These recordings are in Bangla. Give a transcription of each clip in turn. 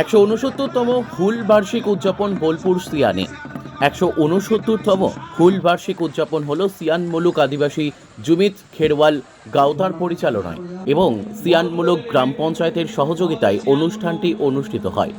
একশো উনসত্তরতম হুল বার্ষিক উদযাপন বোলপুর সিয়ানে। একশো উনসত্তরতম হুল বার্ষিক উদযাপন হল সিয়ান মুলুক আদিবাসী জুমিত খেরওয়াল গাওতার পরিচালনায় এবং সিয়ান মুলুক গ্রাম পঞ্চায়েতের সহযোগিতায় অনুষ্ঠানটি অনুষ্ঠিত হয়।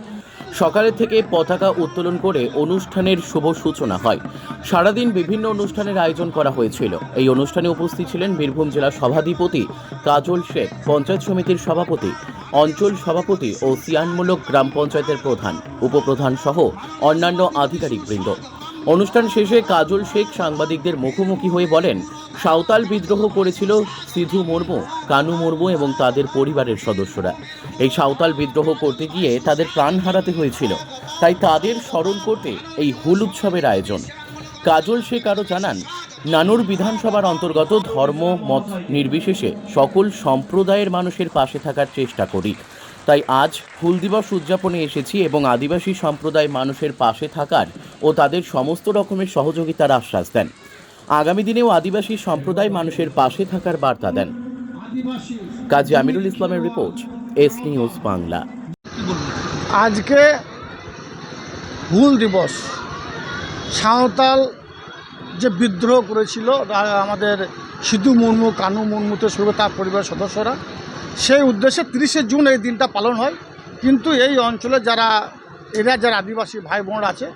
সকালে থেকে পতাকা উত্তোলন করে অনুষ্ঠানের শুভ সূচনা হয়। সারাদিন বিভিন্ন অনুষ্ঠানের আয়োজন করা হয়েছিল। এই অনুষ্ঠানে উপস্থিত ছিলেন বীরভূম জেলা সভাধিপতি কাজল শেখ, পঞ্চায়েত সমিতির সভাপতি, অঞ্চল সভাপতি ও সিয়ানমূলক গ্রাম পঞ্চায়েতের প্রধান, উপপ্রধান সহ অন্যান্য আধিকারিকবৃন্দ। অনুষ্ঠান শেষে কাজল শেখ সাংবাদিকদের মুখোমুখি হয়ে বলেন, সাঁওতাল বিদ্রোহ করেছিল সিধু মুর্মু, কানু মুর্মু এবং তাদের পরিবারের সদস্যরা। এই সাঁওতাল বিদ্রোহ করতে গিয়ে তাদের প্রাণ হারাতে হয়েছিল। তাই তাদের স্মরণ করতে এই হুল উৎসবের আয়োজন। কাজল শেখ আরও জানান, নানুর বিধানসভার অন্তর্গত ধর্ম, মত নির্বিশেষে সকল সম্প্রদায়ের মানুষের পাশে থাকার চেষ্টা করি। তাই আজ হুল দিবস উদযাপনে এসেছি এবং আদিবাসী সম্প্রদায় মানুষের পাশে থাকার ও তাদের সমস্ত রকমের সহযোগিতার আশ্বাস দেন। আগামী দিনেও আদিবাসী সম্প্রদায় মানুষের পাশে থাকার বার্তা দেন। কাজী আমিরুল ইসলামের রিপোর্ট, এস নিউজ বাংলা। আজকে হুল দিবস। সাঁওতাল যে বিদ্রোহ করেছিল আমাদের সিধু মুর্মু, কানু মুর্মুতে শুরু তার পরিবার সদস্যরা সেই উদ্দেশ্যে তিরিশে জুন এই দিনটা পালন হয়। কিন্তু এই অঞ্চলে যারা এরিয়া যারা আদিবাসী ভাই বোন আছে,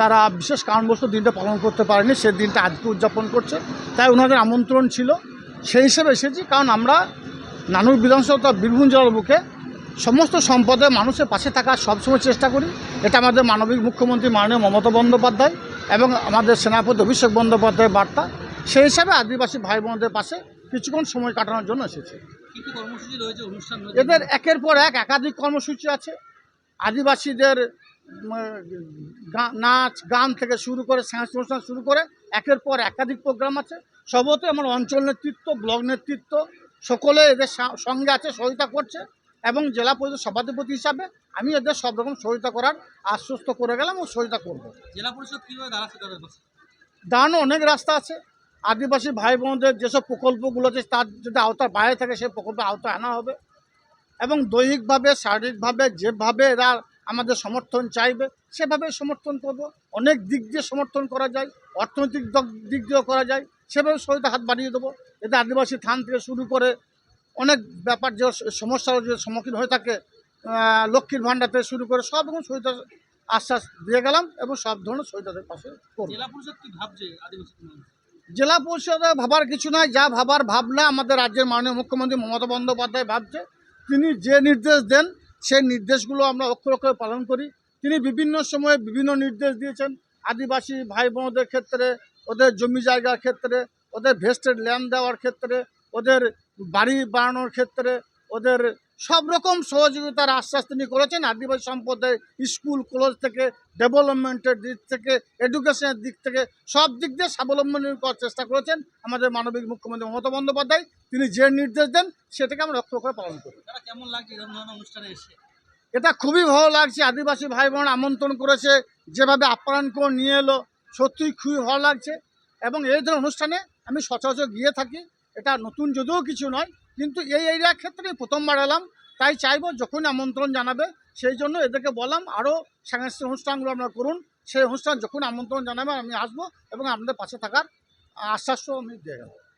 তারা বিশেষ কারণবশত দিনটা পালন করতে পারেনি। সে দিনটা আজকে উদযাপন করছে। তাই ওনাদের আমন্ত্রণ ছিল। সেই হিসেবে এসেছি কারণ আমরা নানুর বিধানসভা বীরভূম জেলার বুকে সমস্ত সম্পদে মানুষের পাশে থাকার সবসময় চেষ্টা করি। এটা আমাদের মানবিক মুখ্যমন্ত্রী মাননীয় মমতা বন্দ্যোপাধ্যায় এবং আমাদের সেনাপতি অভিষেক বন্দ্যোপাধ্যায়ের বার্তা। সেই হিসাবে আদিবাসী ভাই বোনদের পাশে কিছুক্ষণ সময় কাটানোর জন্য এসেছে। এদের একের পর এক একাধিক কর্মসূচি আছে। আদিবাসীদের নাচ গান থেকে শুরু করে সাংস্কৃতিক অনুষ্ঠান শুরু করে একের পর একাধিক প্রোগ্রাম আছে। সবতে আমার অঞ্চল নেতৃত্ব ব্লক নেতৃত্ব সকলে এদের সঙ্গে আছে সহায়তা করছে এবং জেলা পরিষদ সভাধিপতি হিসাবে আমি এদের সব রকম সহায়তা করার আশ্বস্ত করে গেলাম ও সহায়তা করব। জেলা পরিষদ কীভাবে দাঁড়ানো অনেক রাস্তা আছে। আদিবাসী ভাই বোনদের যেসব প্রকল্পগুলো আছে, তার যদি আওতার বাইরে থাকে, সেই প্রকল্পের আওতায় আনা হবে। এবং দৈহিকভাবে, শারীরিকভাবে, যেভাবে এরা আমাদের সমর্থন চাইবে, সেভাবে সমর্থন করব। অনেক দিক দিয়ে সমর্থন করা যায়, অর্থনৈতিক দক- দিয়েও করা যায়, সেভাবে সহিত হাত বাড়িয়ে দেবো। এতে আদিবাসী থান থেকে শুরু করে অনেক ব্যাপার যে সমস্যার যে সম্মুখীন হয়ে থাকে লক্ষ্মীর ভাণ্ডার থেকে শুরু করে সব রকম সহিতা আশ্বাস দিয়ে গেলাম এবং সব ধরনের সহিতাদের পাশে করব। জেলা পরিষদ কি ভাবছে আদিবাসী? জেলা পরিষদে ভাবার কিছু নয় যা ভাবার ভাবনা আমাদের রাজ্যের মাননীয় মুখ্যমন্ত্রী মমতা বন্দ্যোপাধ্যায় ভাবছে। তিনি যে নির্দেশ দেন, সেই নির্দেশগুলো আমরা অক্ষর অক্ষরে পালন করি। তিনি বিভিন্ন সময়ে বিভিন্ন নির্দেশ দিয়েছেন। আদিবাসী ভাই বোনদের ক্ষেত্রে, ওদের জমি জায়গার ক্ষেত্রে, ওদের ভেস্টেড ল্যান্ড দেওয়ার ক্ষেত্রে, ওদের বাড়ি বানানোর ক্ষেত্রে, ওদের সব রকম সহযোগিতার আশ্বাস তিনি করেছেন। আদিবাসী সম্প্রদায় স্কুল কলেজ থেকে ডেভেলপমেন্টের দিক থেকে এডুকেশনের দিক থেকে সব দিক দিয়ে স্বাবলম্বী করার চেষ্টা করেছেন আমাদের মানবিক মুখ্যমন্ত্রী মমতা বন্দ্যোপাধ্যায়। তিনি যে নির্দেশ দেন সেটাকে আমরা লক্ষ্য করে পালন করি। কেমন লাগছে অনুষ্ঠানে এসে? এটা খুবই ভালো লাগছে। আদিবাসী ভাই বোন আমন্ত্রণ করেছে যেভাবে আপ্যায়ন করে নিয়ে এলো সত্যিই খুবই ভালো লাগছে। এবং এই ধরনের অনুষ্ঠানে আমি সচরাচর গিয়ে থাকি। এটা নতুন যদিও কিছু নয় কিন্তু এই এরিয়ার ক্ষেত্রে প্রথমবার এলাম। তাই চাইব যখন আমন্ত্রণ জানাবে, সেই জন্য এদেরকে বললাম আরও সাংস্কৃতিক অনুষ্ঠানগুলো আপনারা করুন। সেই অনুষ্ঠান যখন আমন্ত্রণ জানাবে, আমি আসব এবং আপনাদের পাশে থাকার আশ্বাসও আমি দিয়ে গেলাম